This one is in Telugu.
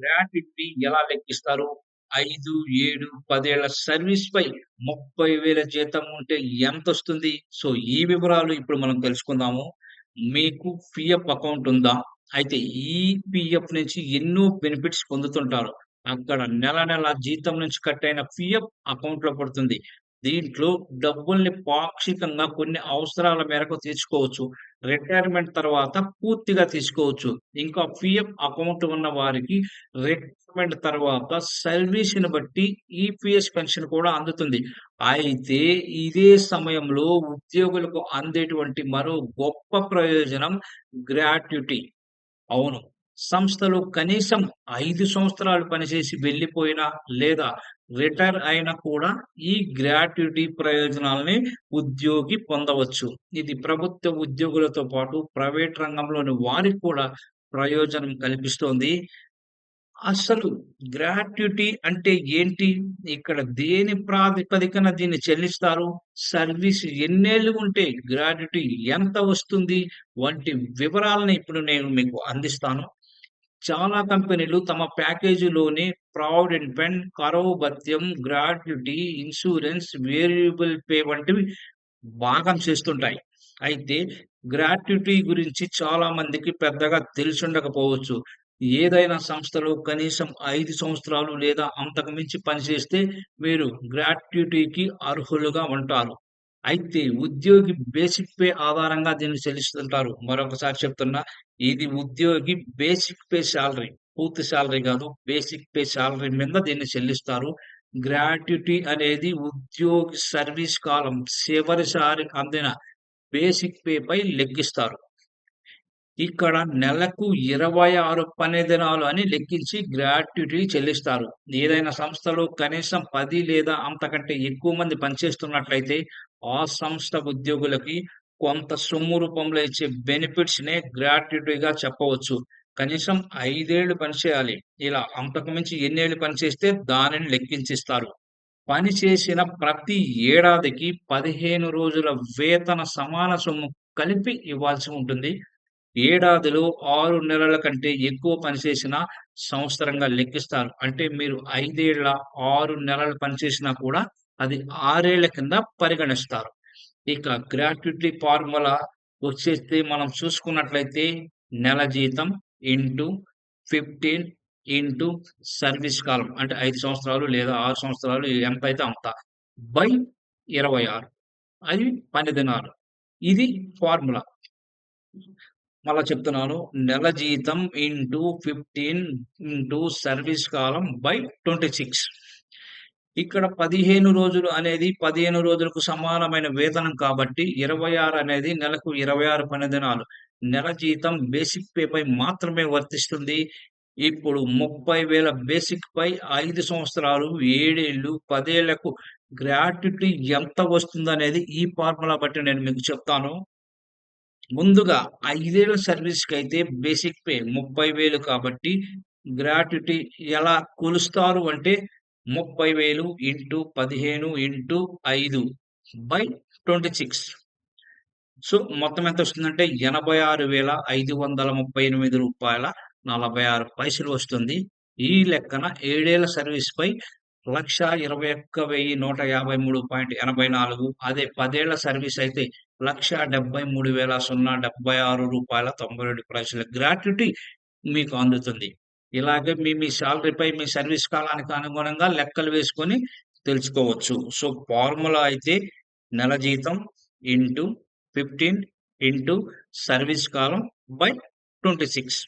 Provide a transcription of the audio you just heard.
గ్రాట్యుటీ ఎలా లెక్కిస్తారు? ఐదు ఏడు పదేళ్ళ సర్వీస్ పై ముప్పై వేల జీతం ఉంటే ఎంత వస్తుంది సో, ఈ వివరాలు ఇప్పుడు మనం తెలుసుకుందాము. మీకు పిఎఫ్ అకౌంట్ ఉందా? అయితే ఈ పిఎఫ్ నుంచి ఎన్నో బెనిఫిట్స్ పొందుతుంటారు. అక్కడ నెల నెల జీతం నుంచి కట్ అయిన పిఎఫ్ అకౌంట్లో పడుతుంది. దీంట్లో డబ్బుల్ని పాక్షికంగా కొన్ని అవసరాల మేరకు తీసుకోవచ్చు. రిటైర్మెంట్ తర్వాత పూర్తిగా తీసుకోవచ్చు. ఇంకా పీఎఫ్ అకౌంట్ ఉన్న వారికి రిటైర్మెంట్ తర్వాత సర్వీస్‌ని బట్టి ఈపీఎస్ పెన్షన్ కూడా అందుతుంది. అయితే ఇదే సమయంలో ఉద్యోగులకు అందేటువంటి మరో గొప్ప ప్రయోజనం గ్రాట్యుటీ. అవును. సంస్థలో కనీసం ఐదు సంవత్సరాలు పనిచేసి వెళ్ళిపోయినా లేదా రిటైర్ అయినా కూడా ఈ గ్రాట్యుటీ ప్రయోజనాలని ఉద్యోగి పొందవచ్చు. ఇది ప్రభుత్వ ఉద్యోగులతో పాటు ప్రైవేట్ రంగంలోని వారికి కూడా ప్రయోజనం కల్పిస్తోంది. అసలు గ్రాట్యుటీ అంటే ఏంటి? ఇక్కడ దేని ప్రాతిపదికన దీన్ని చెల్లిస్తారు? సర్వీస్ ఎన్నేళ్ళు ఉంటే గ్రాట్యుటీ ఎంత వస్తుంది? వంటి వివరాలను ఇప్పుడు నేను మీకు అందిస్తాను. చాలా కంపెనీలు తమ ప్యాకేజీలోనే ప్రావిడెంట్ ఫండ్, కరవు భత్యం, గ్రాట్యుటీ, ఇన్సూరెన్స్, వేరియబుల్ పే వంటివి భాగం చేస్తుంటాయి. అయితే గ్రాట్యుటీ గురించి చాలా మందికి పెద్దగా తెలిసుండకపోవచ్చు. ఏదైనా సంస్థలో కనీసం ఐదు సంవత్సరాలు లేదా అంతకు మించి పనిచేస్తే మీరు గ్రాట్యుటీకి అర్హులుగా ఉంటారు. అయితే ఉద్యోగి బేసిక్ పే ఆధారంగా దీన్ని చెల్లిస్తుంటారు. మరొకసారి చెప్తున్నా ఇది ఉద్యోగి బేసిక్ పే శాలరీ పూర్తి శాలరీ కాదు. బేసిక్ పే శాలరీ మీద దీన్ని చెల్లిస్తారు. గ్రాట్యుటీ అనేది ఉద్యోగి సర్వీస్ కాలం చివరిసారి అందిన బేసిక్ పే పై లెక్కిస్తారు. ఇక్కడ నెలకు 26 పని దినాలు అని లెక్కించి గ్రాట్యుటీ చెల్లిస్తారు. ఏదైనా సంస్థలో కనీసం పది లేదా అంతకంటే ఎక్కువ మంది పనిచేస్తున్నట్లయితే ఆ సంస్థ ఉద్యోగులకి కొంత సొమ్ము రూపంలో ఇచ్చే బెనిఫిట్స్ నే గ్రాట్యుటీగా చెప్పవచ్చు. కనీసం ఐదేళ్ళు పనిచేయాలి. ఇలా అంతకుమించి ఎన్నేళ్ళు పనిచేస్తే దానిని లెక్కించిస్తారు. పని చేసిన ప్రతి ఏడాదికి 15 రోజుల వేతన సమాన సొమ్ము కలిపి ఇవ్వాల్సి ఉంటుంది. ఏడాదిలో ఆరు నెలల కంటే ఎక్కువ పనిచేసిన సంవత్సరంగా లెక్కిస్తారు. అంటే మీరు ఐదేళ్ళ ఆరు నెలలు పనిచేసినా కూడా అది ఆరేళ్ళ కింద పరిగణిస్తారు. ఇక గ్రాట్యుటీ ఫార్ములా వచ్చేస్తే మనం చూసుకున్నట్లయితే నెల జీతం ఇంటూ 15 ఇంటూ సర్వీస్ కాలం అంటే ఐదు సంవత్సరాలు లేదా ఆరు సంవత్సరాలు ఎంత అయితే అంత బై 26 అది పని దినాలు. ఇది ఫార్ములా. మళ్ళా చెప్తున్నాను. నెల జీతం ఇంటూ 15 ఇంటూ సర్వీస్ కాలం బై 26 ఇక్కడ 15 రోజులు అనేది 15 రోజులకు సమానమైన వేతనం కాబట్టి 26 అనేది నెలకు 26 పని దినాలు. నెల జీతం బేసిక్ పేపై మాత్రమే వర్తిస్తుంది. ఇప్పుడు ముప్పై వేల బేసిక్ పై ఐదు సంవత్సరాలు, ఏడేళ్ళు పదేళ్ళకు గ్రాట్యుటీ ఎంత వస్తుందనేది ఈ ఫార్ములా బట్టి నేను మీకు చెప్తాను. ముందుగా ఐదేళ్ళ సర్వీస్కి అయితే బేసిక్ పే 30,000 కాబట్టి గ్రాట్యుటీ ఎలా కొలుస్తారు అంటే ముప్పై వేలు ఇంటూ పదిహేను ఇంటూ ఐదు బై ట్వంటీ సిక్స్. సో మొత్తం ఎంత వస్తుందంటే ఎనభై ఆరు వేల ఐదు వందల ముప్పై ఎనిమిది రూపాయల నలభై ఆరు పైసలు వస్తుంది. ఈ లెక్కన ఏడేళ్ళ సర్వీస్పై లక్ష ఇరవై ఒక్క వెయ్యి నూట యాభై మూడు పాయింట్ ఎనభై నాలుగు అదే పదేళ్ళ సర్వీస్ అయితే లక్ష డెబ్బై మూడు వేల సున్నా డెబ్బై ఆరు రూపాయల తొంభై రెండు పైసలు గ్రాట్యుటీ మీకు అందుతుంది. ఇలాగే మీ మీ శాలరీపై మీ సర్వీస్ కాలానికి అనుగుణంగా లెక్కలు వేసుకొని తెలుసుకోవచ్చు. సో, ఫార్ములా అయితే నెల జీతం ఇంటూ 15 ఇంటూ సర్వీస్ కాలం బై 26